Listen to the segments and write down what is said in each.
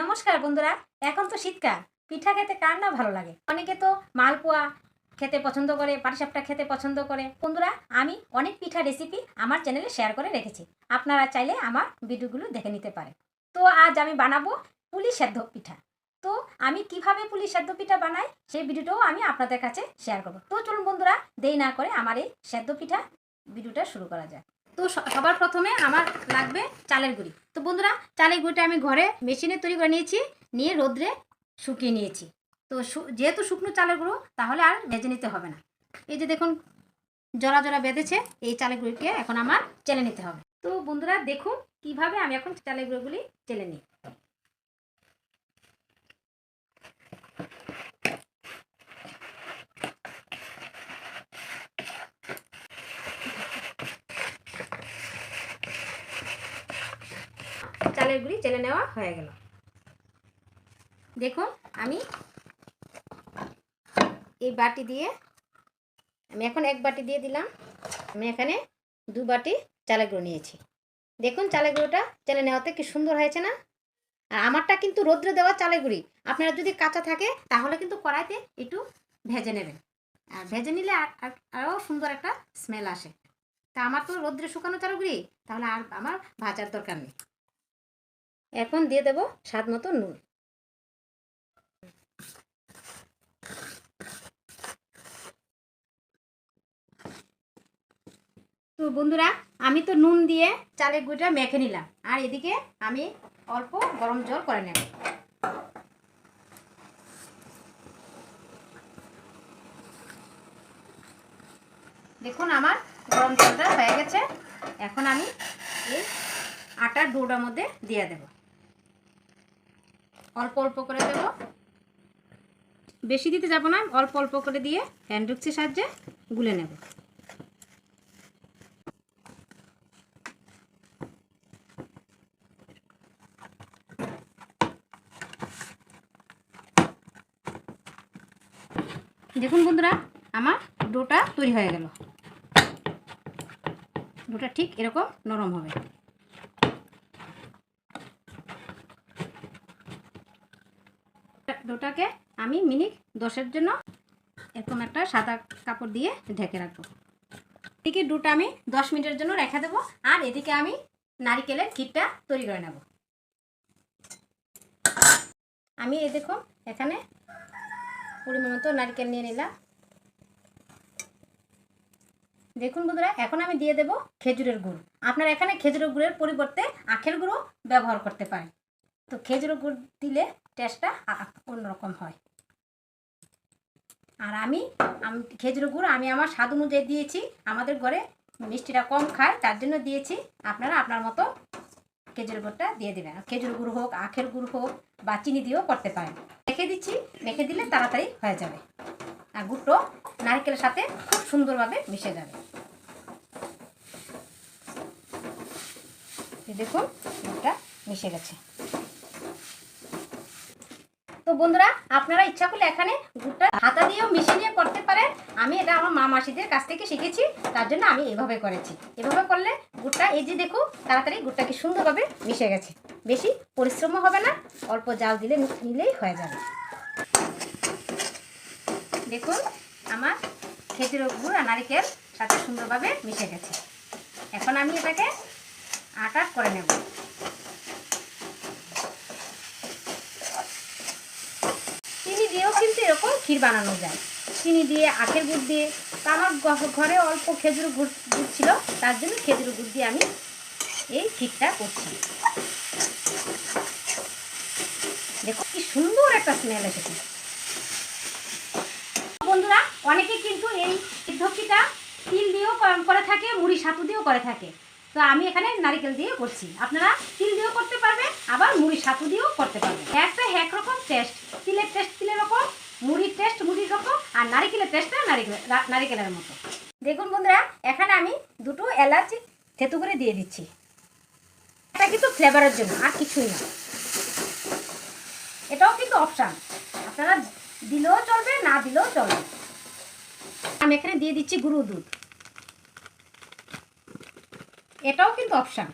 নমস্কার বন্ধুরা, এখন তো শীতকাল। পিঠা খেতে কার না ভালো লাগে? অনেকে তো মালপোয়া খেতে পছন্দ করে পাটিসাপটা খেতে পছন্দ করে। বন্ধুরা, আমি অনেক পিঠা রেসিপি আমার চ্যানেলে শেয়ার করে রেখেছি। আপনারা চাইলে আমার ভিডিওগুলো দেখে নিতে পারেন। তো আজ আমি বানাবো পুলি সেদ্ধ পিঠা। তো আমি কীভাবে পুলি সেদ্ধ পিঠা বানাই, সেই ভিডিওটাও আমি আপনাদের কাছে শেয়ার করব। তো চলুন বন্ধুরা, দেরি না করে আমার এই সেদ্ধ পিঠা ভিডিওটা শুরু করা যায় তো সবার প্রথমে আমার লাগবে চালের গুঁড়ি। তো বন্ধুরা, চালের গুঁড়িটা আমি ঘরে মেশিনে তৈরি করে নিয়েছি, নিয়ে রোদ্রে শুকিয়ে নিয়েছি। তো যেহেতু শুকনো চালের গুঁড়ো, তাহলে আর ভেজে নিতে হবে না। এই যে দেখুন, জরা জরা বেঁধেছে, এই চালের গুঁড়িকে এখন আমার চেলে নিতে হবে। তো বন্ধুরা, দেখুন কীভাবে আমি এখন চালের গুঁড়োগুলি চেলে নিই। চালের চেলে নেওয়া হয়ে গেল। দেখুন, আমি এই বাটি দিয়ে, আমি এখন এক বাটি দিয়ে দিলাম। আমি এখানে দু বাটি চালের গুঁড়ো নিয়েছি। দেখুন, চালের গুঁড়োটা চেলে নেওয়াতে কি সুন্দর হয়েছে না? আর আমারটা কিন্তু রোদ্রে দেওয়া চালের গুঁড়ি। আপনারা যদি কাঁচা থাকে, তাহলে কিন্তু কড়াইতে একটু ভেজে নেবেন। আর ভেজে নিলে আর- আর- আরও সুন্দর একটা স্মেল আসে। তা আমার তো রোদ্রে শুকানো চালের গুঁড়ি, তাহলে আর আমার ভাজার দরকার নেই। এখন দিয়ে দেব স্বাদ মতো নুন। তো বন্ধুরা, আমি তো নুন দিয়ে চালের গুঁড়িটা মেখে নিলাম। আর এদিকে আমি অল্প গরম জল করে নেব। দেখুন আমার গরম জলটা হয়ে গেছে। এখন আমি এই আটার ডোটার মধ্যে দিয়ে দেব। অল্প অল্প করে দেব। বেশি দিতে যাব না, অল্প অল্প করে দিয়ে হ্যান্ড রুক্সের সাহায্যে গুলে নেব। দেখুন বন্ধুরা, আমার ডোটা তৈরি হয়ে গেল। ডোটা ঠিক এরকম নরম হবে। ডোটাকে আমি মিনিট দশের জন্য এরকম একটা সাদা কাপড় দিয়ে ঢেকে রাখব। এদিকে ডোটা আমি দশ মিনিটের জন্য রেখে দেবো আর এদিকে আমি নারিকেলের ক্ষীরটা তৈরি করে নেব। আমি এ দেখুন এখানে পরিমাণ মতো নারকেল নিয়ে নিলাম। দেখুন বন্ধুরা, এখন আমি দিয়ে দেব খেজুরের গুড়। আপনারা এখানে খেজুরের গুড়ের পরিবর্তে আখের গুঁড়ো ব্যবহার করতে পারেন। তো খেজুরের গুড় দিলে টেস্টটা অন্যরকম হয়। আর আমি আমি খেজুরের গুড় আমি আমার স্বাদ অনুযায়ী দিয়েছি। আমাদের ঘরে মিষ্টিটা কম খায়, তার জন্য দিয়েছি। আপনারা আপনার মতো খেজুরের গুড়টা দিয়ে দেবেন। খেজুর গুড় হোক, আখের গুড় হোক বা চিনি দিয়েও করতে পারেন। রেখে দিচ্ছি রেখে দিলে তাড়াতাড়ি হয়ে যাবে। আর গুড়টো নারকেলের সাথে খুব সুন্দরভাবে মিশে যাবে। দেখুন, গুড়টা মিশে গেছে। তো বন্ধুরা, আপনারা ইচ্ছা করলে এখানে গুড়টা হাতা দিয়েও মিশিয়ে নিয়ে করতে পারেন। আমি এটা আমার মা মাসিদের কাছ থেকে শিখেছি, তার জন্য আমি এভাবে করেছি। এভাবে করলে গুড়টা এই যে দেখুন তাড়াতাড়ি গুড়টা কি সুন্দরভাবে মিশে গেছে। বেশি পরিশ্রমও হবে না, অল্প জাল দিলে নিলেই হয়ে যাবে। দেখুন, আমার খেজুরের গুড় আর নারিকেল সাথে সুন্দরভাবে মিশে গেছে। এখন আমি এটাকে আটা করে নেব চিনি দিয়েও কিন্তু এরকম ক্ষীর বানানো যায়। চিনি দিয়ে, আখের গুড় দিয়ে। তা আমার ঘরে অল্প খেজুর গুড় গুড় ছিল, তার জন্য খেজুর গুড় দিয়ে আমি এই ক্ষীরটা করছি। দেখো, কি সুন্দর একটা স্মেল এসেছে। বন্ধুরা, অনেকে কিন্তু এই সিদ্ধপিটা তিল দিয়েও করে থাকে, মুড়ি সাতু দিয়েও করে থাকে। তো আমি এখানে নারিকেল দিয়ে করছি। আপনারা তিল দিয়েও করতে পারবেন, আবার মুড়ি সাতু দিয়েও করতে পারবেন। একটা এক রকম টেস্ট তিলের টেস্ট তিলের রকম, মুড়ির টেস্ট মুড়ির রকম, আর নারিকেলের টেস্টটা নারিকেল নারিকেলের মতো। দেখুন বন্ধুরা, এখানে আমি দুটো এলাচ থেতু করে দিয়ে দিচ্ছি। এটা কিন্তু ফ্লেভারের জন্য, আর কিছুই না। এটাও কিন্তু অপশান আপনারা দিলেও চলবে, না দিলেও চলবে। আমি এখানে দিয়ে দিচ্ছি গুঁড়ো দুধ। এটাও কিন্তু অপশান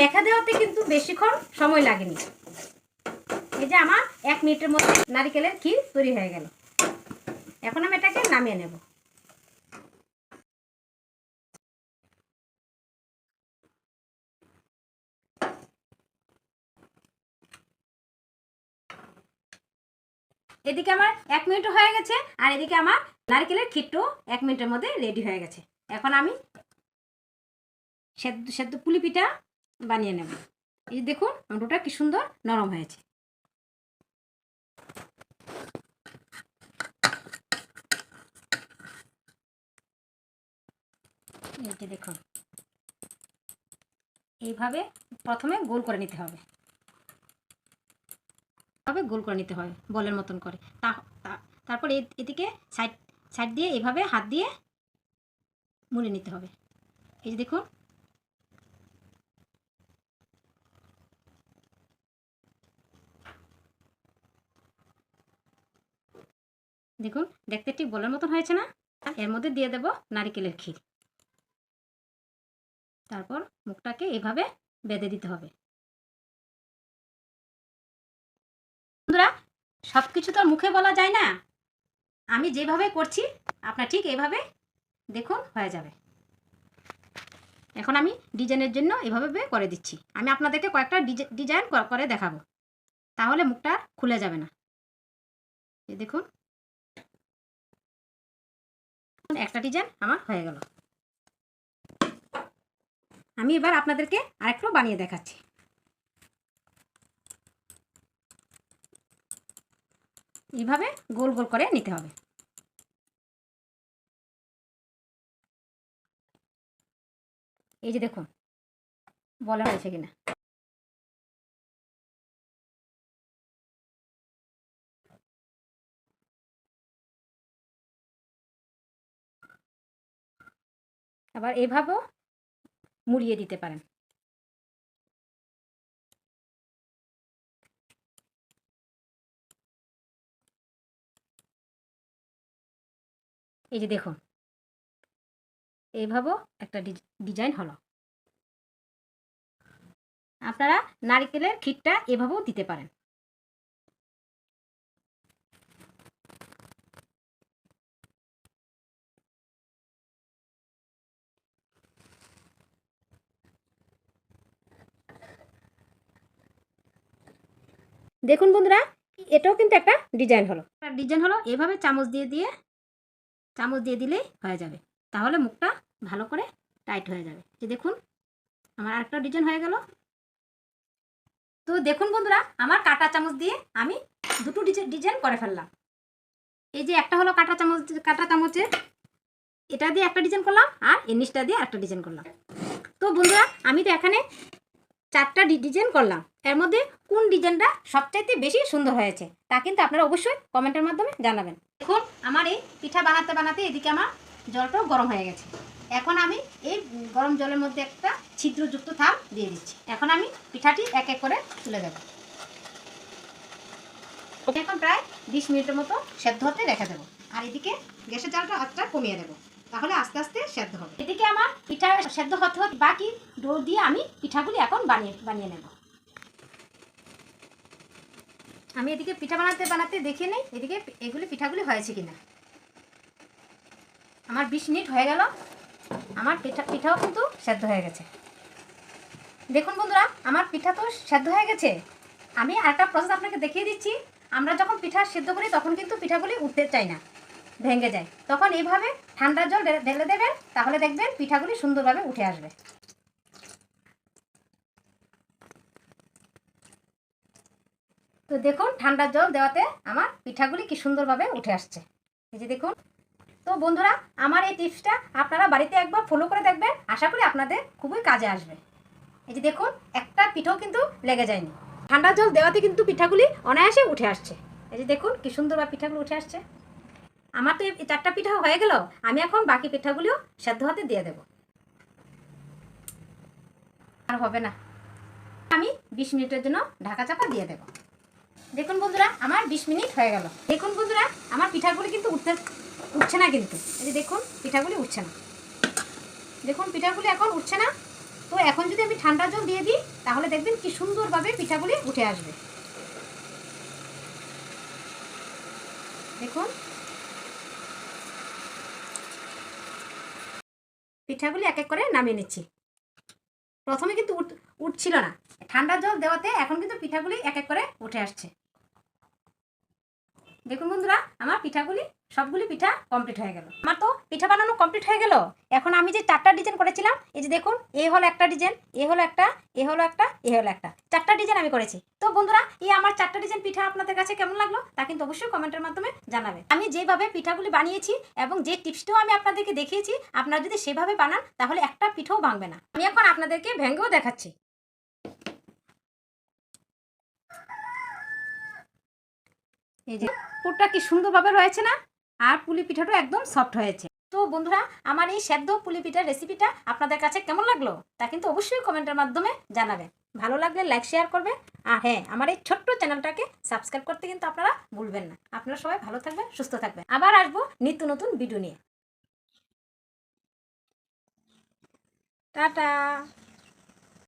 মেখা দেওয়াতে কিন্তু বেশিক্ষণ সময় লাগেনি। এই যে আমার এক মিনিটের মধ্যে নারিকেলের ক্ষীর তৈরি হয়ে গেল। এখন আমি এটাকে নামিয়ে নেব। এদিকে আমার এক মিনিট হয়ে গেছে, আর এদিকে আমার নারকেলের ক্ষীরটাও এক মিনিটের মধ্যে রেডি হয়ে গেছে। এখন আমি সেদ্ধ সেদ্ধ পুলি পিঠা বানিয়ে নেব। এই দেখুন ডোটা কি সুন্দর নরম হয়েছে। দেখুন, এইভাবে প্রথমে গোল করে নিতে হবে। এভাবে গোল করে নিতে হবে বলের মতন করে। তারপর এদিকে সাইড সাইড দিয়ে এভাবে হাত দিয়ে মুড়ে নিতে হবে। এই যে দেখুন দেখুন, দেখতে ঠিক বলার মতন হয়েছে না? এর মধ্যে দিয়ে দেব নারিকেলের ক্ষীর। তারপর মুখটাকে এভাবে বেঁধে দিতে হবে। বন্ধুরা সব কিছু তো মুখে বলা যায় না। আমি যেভাবে করছি, আপনার ঠিক এভাবে দেখুন হয়ে যাবে। এখন আমি ডিজাইনের জন্য এভাবে করে দিচ্ছি। আমি আপনাদেরকে কয়েকটা ডিজা- ডিজাইন কর- দেখাবো। তাহলে মুখটা খুলে যাবে না। দেখুন একটা ডিজাইন আমার হয়ে গেল। আমি এবার আপনাদেরকে আরেকটু বানিয়ে দেখাচ্ছি। এইভাবে গোল গোল করে নিতে হবে। এই যে দেখুন, বলা হয়েছে কিনা? আবার এভাবেও মুড়িয়ে দিতে পারেন। এই যে দেখুন। এইভাবেও একটা ডিজ- ডিজাইন হলো। আপনারা নারকেলের ক্ষীরটা এভাবেও দিতে পারেন। দেখুন বন্ধুরা, এটাও কিন্তু একটা ডিজাইন হলো। ডিজাইন হলো, এভাবে চামচ দিয়ে দিয়ে, চামচ দিয়ে দিলেই হয়ে যাবে। তাহলে মুখটা ভালো করে টাইট হয়ে যাবে। যে দেখুন, আমার আরেকটা ডিজাইন হয়ে গেল। তো দেখুন বন্ধুরা, আমার কাটা চামচ দিয়ে আমি দুটো ডিজাইন করে ফেললাম। এই যে একটা হলো কাটা চামচ, কাটা চামচে, এটা দিয়ে একটা ডিজাইন করলাম আর এই দিয়ে একটা ডিজাইন করলাম। তো বন্ধুরা, আমি তো এখানে চারটা ডিজাইন করলাম। এর মধ্যে কোন ডিজাইনটা সবচাইতে বেশি সুন্দর হয়েছে, তা কিন্তু আপনারা অবশ্যই কমেন্টের মাধ্যমে জানাবেন। দেখুন, আমার এই পিঠা বানাতে বানাতে এদিকে আমার জলটাও গরম হয়ে গেছে। এখন আমি এই গরম জলের মধ্যে একটা ছিদ্রযুক্ত থাল দিয়ে দিচ্ছি। এখন আমি পিঠাটি এক এক করে তুলে দেবো। এখন প্রায় বিশ মিনিটের মতো সেদ্ধ হতে রেখে দেবো। আর এদিকে গ্যাসের জালটা আঁচটা কমিয়ে দেবো। তাহলে আস্তে আস্তে সেদ্ধ হবে। এদিকে আমার পিঠা সেদ্ধ হতে হতে বাকি ডো দিয়ে আমি পিঠাগুলি এখন বানিয়ে বানিয়ে নেব। আমি এদিকে পিঠা বানাতে বানাতে দেখে নেই, এদিকে এগুলি পিঠাগুলি হয়েছে কিনা। আমার বিশ মিনিট হয়ে গেল, আমার পিঠা, পিঠাও কিন্তু সেদ্ধ হয়ে গেছে। দেখুন বন্ধুরা, আমার পিঠা তো সেদ্ধ হয়ে গেছে। আমি আরেকটা প্রসেস আপনাকে দেখিয়ে দিচ্ছি। আমরা যখন পিঠা সেদ্ধ করি, তখন কিন্তু পিঠাগুলি উঠতে চাই না। ভেঙে যায়। তখন এইভাবে ঠান্ডা জল ঢেলে- দেবেন, তাহলে দেখবেন পিঠাগুলি সুন্দরভাবে উঠে আসবে। তো দেখুন, ঠান্ডা জল দেওয়াতে আমার পিঠাগুলি কি সুন্দরভাবে উঠে আসছে। এই যে দেখুন। তো বন্ধুরা, আমার এই টিপসটা আপনারা বাড়িতে একবার ফলো করে দেখবেন। আশা করি আপনাদের খুবই কাজে আসবে। এই যে দেখুন, একটা পিঠাও কিন্তু লেগে যায়নি। ঠান্ডা জল দেওয়াতে কিন্তু পিঠাগুলি অনায়াসে উঠে আসছে। এই যে দেখুন, কি সুন্দরভাবে পিঠাগুলো উঠে আসছে। আমার তো চারটা পিঠা হয়ে গেল, আমি এখন বাকি পিঠাগুলিও সেদ্ধ হতে দিয়ে দেব। আর হবে না। আমি বিশ মিনিটের জন্য ঢাকা চাপা দিয়ে দেব। দেখুন বন্ধুরা, আমার বিশ মিনিট হয়ে গেল। দেখুন বন্ধুরা, আমার পিঠাগুলি কিন্তু উঠতে, উঠছে না কিন্তু। এই যে দেখুন, পিঠাগুলি উঠছে না। দেখুন, পিঠাগুলি এখন উঠছে না। তো এখন যদি আমি ঠান্ডা জল দিয়ে দিই, তাহলে দেখবেন কি সুন্দরভাবে পিঠাগুলি উঠে আসবে। দেখুন পিঠাগুলি এক এক করে নামিয়ে নিচ্ছি। প্রথমে কিন্তু উঠ, উঠছিল না। ঠান্ডা জল দেওয়াতে এখন কিন্তু পিঠাগুলি এক এক করে উঠে আসছে। দেখুন বন্ধুরা, আমার পিঠাগুলি, সবগুলি পিঠা কমপ্লিট হয়ে গেল। আমার তো পিঠা বানানো কমপ্লিট হয়ে গেল। এখন আমি যে চারটা ডিজাইন করেছিলাম, এই যে দেখুন, এ হলো একটা ডিজাইন এ হলো একটা, এ হলো একটা, এ হলো একটা। চারটা ডিজাইন আমি করেছি। তো বন্ধুরা, এই আমার চারটা ডিজাইন পিঠা আপনাদের কাছে কেমন লাগল, তা কিন্তু অবশ্যই কমেন্টের মাধ্যমে জানাবে আমি যেভাবে পিঠাগুলি বানিয়েছি এবং যে টিপসটাও আমি আপনাদেরকে দেখিয়েছি, আপনারা যদি সেভাবে বানান, তাহলে একটা পিঠাও ভাঙবে না। আমি এখন আপনাদেরকে ভেঙ্গেও দেখাচ্ছি। এই যে, পুরটা কি সুন্দরভাবে রয়েছে না? আর পুলি পিঠাটা একদম সফট হয়েছে। তো বন্ধুরা, আমার এই সেদ্ধ পুলি পিঠার রেসিপিটা আপনাদের কাছে কেমন লাগল? তা কিন্তু অবশ্যই কমেন্টের মাধ্যমে জানাবেন। ভালো লাগলে লাইক শেয়ার করবে আর হ্যাঁ আমার এই ছোট্ট চ্যানেলটাকে সাবস্ক্রাইব করতে কিন্তু আপনারা ভুলবেন না। আপনারা সবাই ভালো থাকবেন, সুস্থ থাকবেন। আবার আসব নিত্য নতুন ভিডিও নিয়ে। টাটা!